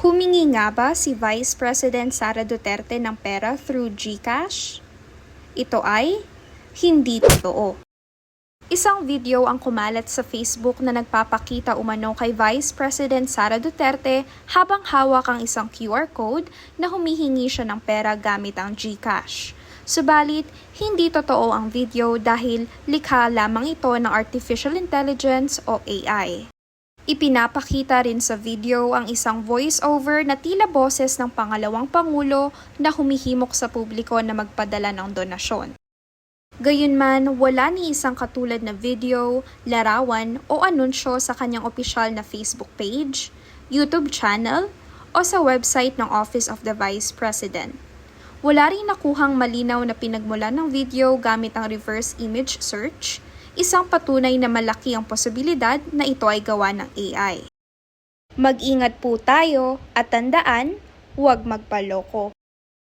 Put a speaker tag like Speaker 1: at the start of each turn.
Speaker 1: Humingi nga ba si Vice President Sara Duterte ng pera through GCash? Ito ay hindi totoo. Isang video ang kumalat sa Facebook na nagpapakita umano kay Vice President Sara Duterte habang hawak ang isang QR code na humihingi siya ng pera gamit ang GCash. Subalit, hindi totoo ang video dahil likha lamang ito ng artificial intelligence o AI. Ipinapakita rin sa video ang isang voice-over na tila boses ng pangalawang pangulo na humihimok sa publiko na magpadala ng donasyon. Gayunman, wala ni isang katulad na video, larawan o anunsyo sa kanyang opisyal na Facebook page, YouTube channel o sa website ng Office of the Vice President. Wala rin nakuhang malinaw na pinagmula ng video gamit ang reverse image search, isang patunay na malaki ang posibilidad na ito ay gawa ng AI. Mag-ingat po tayo at tandaan, huwag magpaloko.